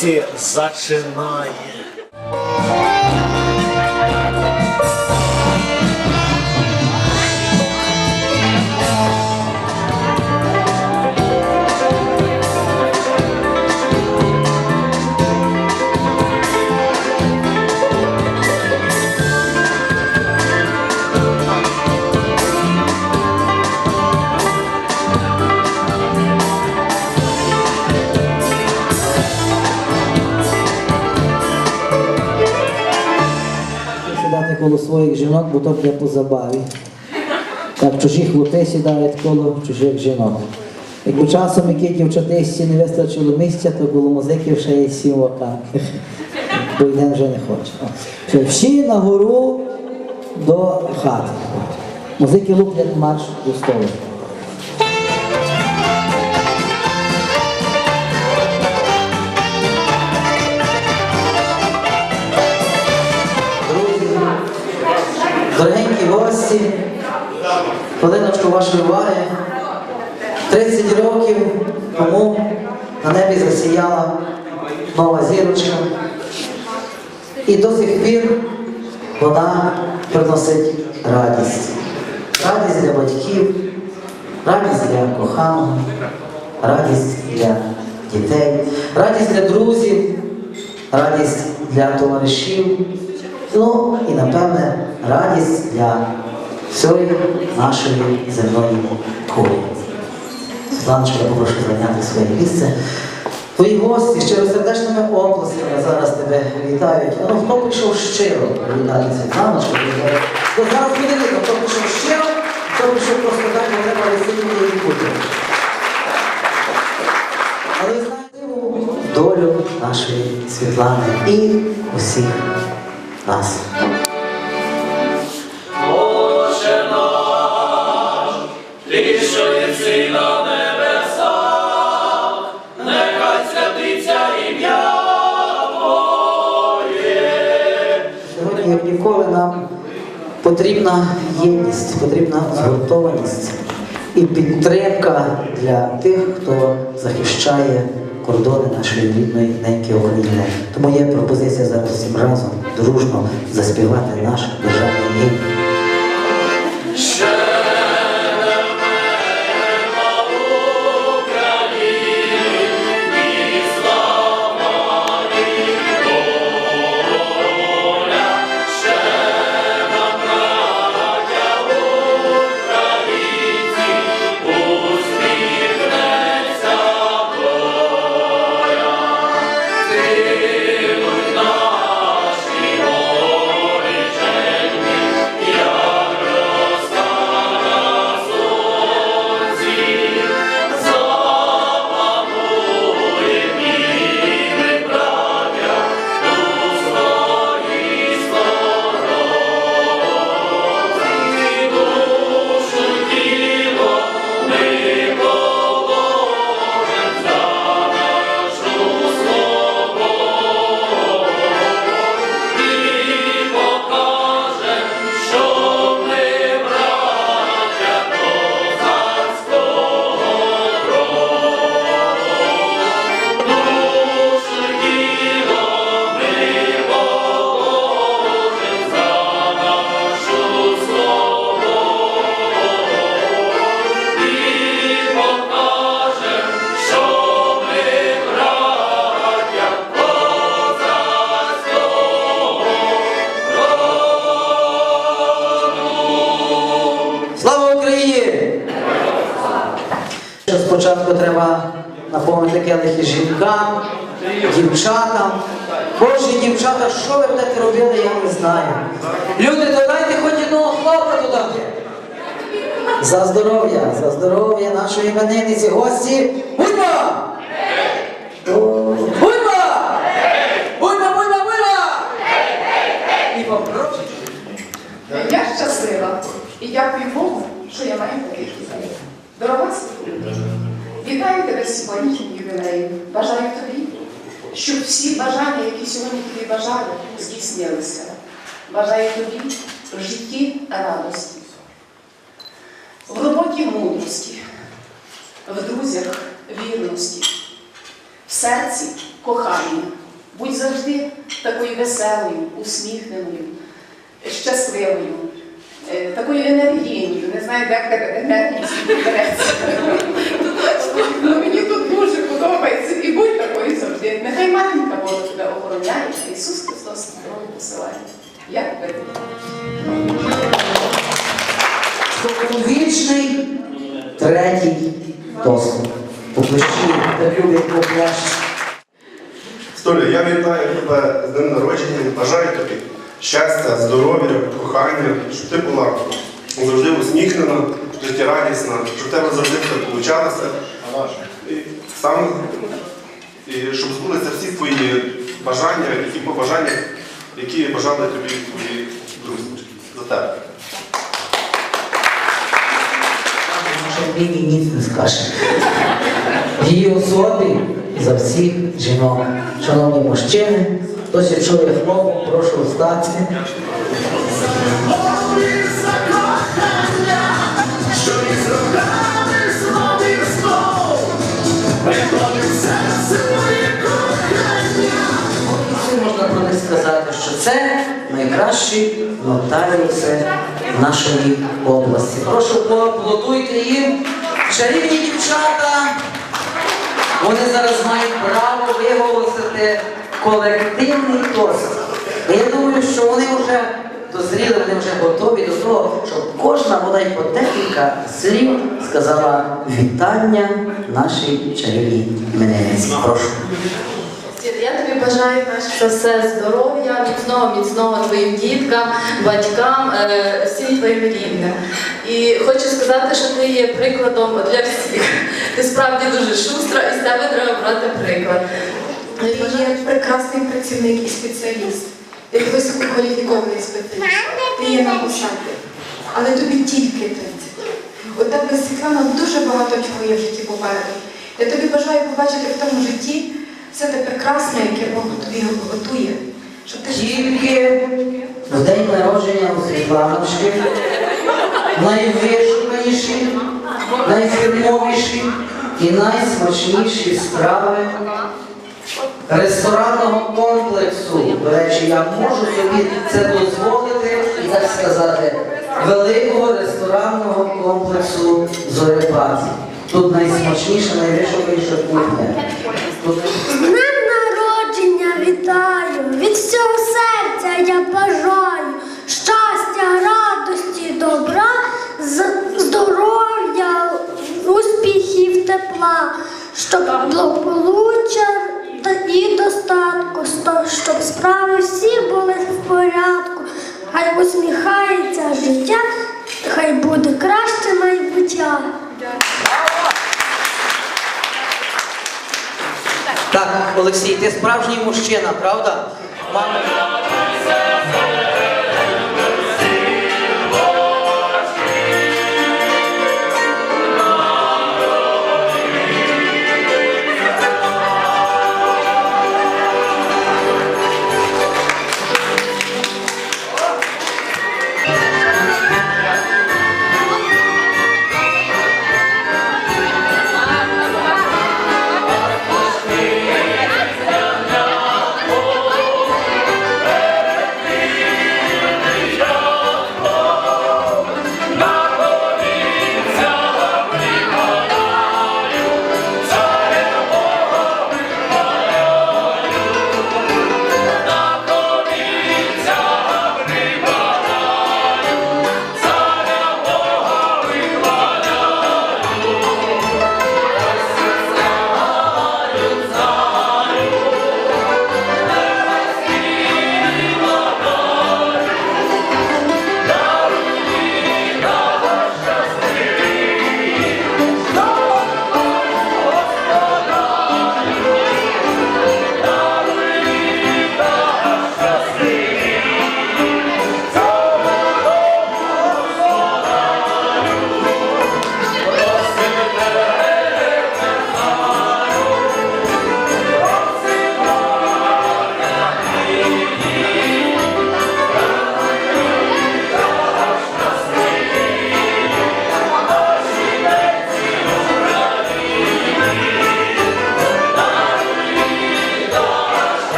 місці зачинає. Коло своїх жінок, бо то буде по забаві. Так, чужі хлопи сідають коло чужих жінок. Якби часом які дівчатисті не вистачило місця, то коло музиків ще є сім вакантних. Бо йден вже не хоче. Всі на гору до хати. Музики луплять марш до столу. Дорогенькі гості, хвилиночку вашої уваги. 30 років тому на небі засіяла нова зірочка. І до сих пір вона приносить радість. Радість для батьків, радість для коханого, радість для дітей, радість для друзів, радість для товаришів, ну і напевне радість для всієї нашої земної кулі. Світланочка, я попрошу зайняти своє місце. Твої гості щиросердечними оплесками зараз тебе вітають. Ну, хто прийшов щиро вітати Світланочку, то зараз буде хто прийшов щиро, хто прийшов просто так, бо треба висити і бути. Але знаєте долю нашої Світлани і усіх нас. Отче наш, ти, що єси на небесах, нехай святиться ім'я Твоє. Сьогодні, як ніколи, нам потрібна єдність, потрібна згуртованість і підтримка для тих, хто захищає кордони нашої рідної неньки України. Тому є пропозиція зараз всім разом дружно заспівати наш державний гімн. Спочатку треба наповнити келихи жінкам, дівчатам. Боже, дівчата, що ви будете робили, я не знаю. Люди, додайте хоч одного хлопа додати. За здоров'я, за здоров'я нашої іменинниці, гості. Будьмо! Будьмо! Будьмо, будьмо, будьмо! І попрошу. Я щаслива і дякую Богу, що я маю таких Дорога Світлана, вітаю тебе з сьогоднішнім ювілеєм. Бажаю тобі, щоб всі бажання, які сьогодні тобі бажали, здійснилися. Бажаю тобі в житті радості, в роботі мудрості, в друзях вірності, в серці кохання. Будь завжди такою веселою, усміхненою, щасливою, такою енергійною. Не знаю, де в тебе береться. Ну, мені тут дуже подобається. І будь такою завжди. Нехай матінка Божа тебе охороняє, Ісус Христос здоров'я посилає. Як ви? Вічний третій тост. Поплещі, так любить попляш. Столя, я вітаю тебе з днем народження, бажаю тобі щастя, здоров'я, кохання, щоб ти була завжди усміхнена, життєрадісна, щоб тебе завжди все получалося. І саме, і щоб збулися всі твої бажання і ті побажання, які бажали тобі твої друзі за тебе. Ліні ніц не скаже. Її особі за всіх жінок. Шановні мужчини, хтось ще чує хлопу, прошу встати. Можна про них сказати, що це найкращі нотаріуси нашої області. Прошу поаплодуйте їм. Чарівні дівчата. Вони зараз мають право виголосити колективний тост. І я думаю, що вони вже дозріли, вони вже готові до того, щоб кожна бодай по декілька слів сказала вітання нашій чарівній іменинниці. Прошу. Я тобі бажаю перш все здоров'я, міцного, міцного твоїм діткам, батькам, е, всім твоїм рідним. І хочу сказати, що ти є прикладом для всіх. Ти справді дуже шустра і з тебе треба брати приклад. Прекрасний працівник і спеціаліст. Є висококваліфікований спеціаліст. Ти є на посаді. Але тобі тільки 30. У тебе, Світлана, дуже багато чого є в житті попереду. Я тобі бажаю побачити в тому житті все те прекрасне, яке Бог тобі готує. Щоб ти Тільки в день народження у Світланочки найвишуканіші, найфірмовіші і найсмачніші страви ресторанного комплексу. До речі, я можу собі це дозволити і так сказати, великого ресторанного комплексу Зорепад. Тут найсмачніша, найвишуканіша кухня. Тут днем народження вітаю, від всього серця я бажаю щастя, радості, добра, здоров'я, успіхів, тепла, щоб благополуччя і достатку, щоб справи всі були в порядку, хай усміхається життя, хай буде краще майбуття. Так, Олексій, ти справжній мужчина, правда? Мама.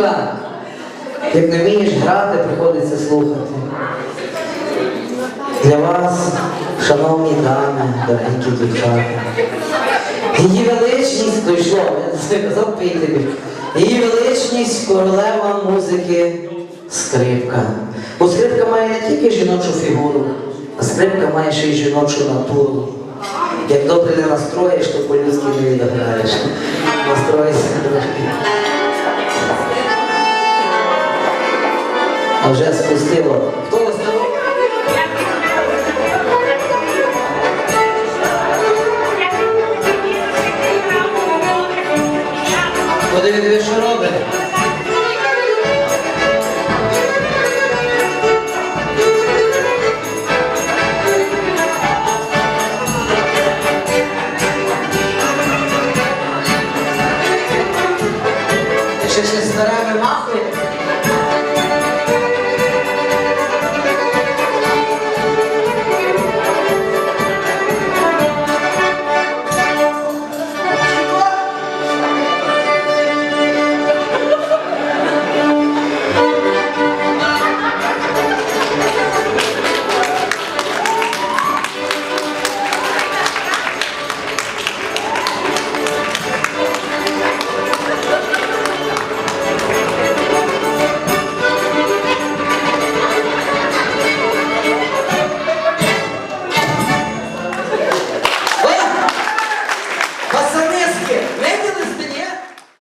Жінка, як не вмієш грати, приходиться слухати. Для вас, шановні дами, дорогенькі дівчата, її величність, то йшло, я пийте. Її величність королева музики скрипка. Бо скрипка має не тільки жіночу фігуру, а скрипка має ще й жіночу натуру. Як добре не настроїш, то по-людськи не відіграєш. Настройся трошки. Вже спустило. Хто вас там? Що